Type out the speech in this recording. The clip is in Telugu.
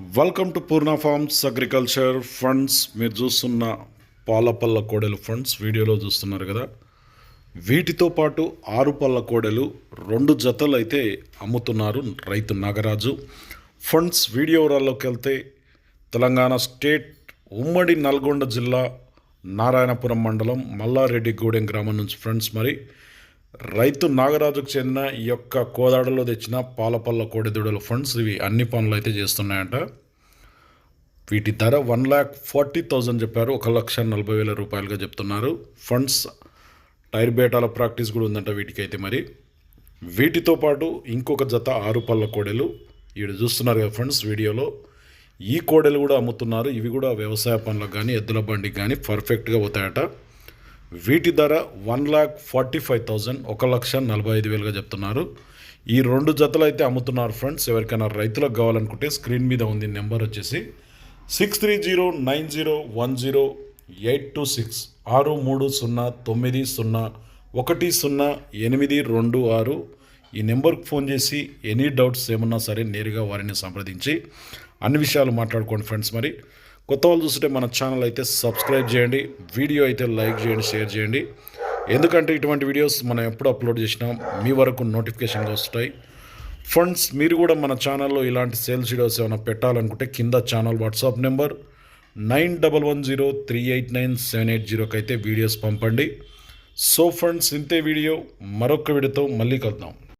Welcome to Poorna farms agriculture funds మీరు చూస్తున్న పాలపల్ల కోడెలు ఫండ్స్ వీడియోలో చూస్తున్నారు కదా. వీటితో పాటు ఆరు పళ్ళ కోడెలు రెండు జతలు అయితే అమ్ముతున్నారు రైతు నాగరాజు. ఫండ్స్ వీడియో వివరాల్లోకి వెళ్తే తెలంగాణ స్టేట్ ఉమ్మడి నల్గొండ జిల్లా నారాయణపురం మండలం మల్లారెడ్డిగూడెం గ్రామం నుంచి ఫ్రెండ్స్ మరి. రైతు నాగరాజుకు చెందిన ఈ యొక్క కోదాడలో తెచ్చిన పాలపల్ల కోడెదూడల ఫండ్స్ ఇవి అన్ని పనులు అయితే చేస్తున్నాయంట. వీటి ధర వన్ ల్యాక్ ఫార్టీ థౌజండ్ చెప్పారు. ఒక లక్ష నలభై వేల రూపాయలుగా చెప్తున్నారు. ఫండ్స్ టైర్ బేటాల ప్రాక్టీస్ కూడా ఉందంట వీటికైతే మరి. వీటితో పాటు ఇంకొక జత ఆరు పళ్ళ కోడెలు. వీడు చూస్తున్నారు కదా ఫ్రెండ్స్ వీడియోలో. ఈ కోడెలు కూడా అమ్ముతున్నారు. ఇవి కూడా వ్యవసాయ పనులకు కానీ ఎద్దుల బండికి కానీ పర్ఫెక్ట్గా పోతాయట. వీటి ధర one lakh forty five thousand ఒక లక్ష నలభై ఐదు వేలుగా చెప్తున్నారు. ఈ రెండు జతలు అయితే అమ్ముతున్నారు ఫ్రెండ్స్. ఎవరికైనా రైతులకు కావాలనుకుంటే స్క్రీన్ మీద ఉంది నెంబర్ వచ్చేసి six three zero nine zero one zero eight two six ఆరు మూడు సున్నా తొమ్మిది సున్నా ఒకటి సున్నా ఎనిమిది రెండు ఆరు. ఈ నెంబర్కి ఫోన్ చేసి ఎనీ డౌట్స్ ఏమన్నా సరే నేరుగా వారిని సంప్రదించి అన్ని విషయాలు మాట్లాడుకోండి ఫ్రెండ్స్ మరి. కొత్త వాళ్ళు చూస్తుంటే మన ఛానల్ అయితే సబ్స్క్రైబ్ చేయండి వీడియో అయితే లైక్ చేయండి షేర్ చేయండి. ఎందుకంటే ఇటువంటి వీడియోస్ మనం ఎప్పుడు అప్లోడ్ చేసినా మీ వరకు నోటిఫికేషన్గా వస్తాయి. ఫ్రెండ్స్ మీరు కూడా మన ఛానల్లో ఇలాంటి సేల్స్ వీడియోస్ ఏమైనా పెట్టాలనుకుంటే కింద channel WhatsApp number nine double one zero three eight nine seven eight జీరోకి అయితే వీడియోస్ పంపండి. సో ఫ్రెండ్స్ ఇంతే వీడియో మరొక వీడియోతో మళ్ళీ కలుద్దాం.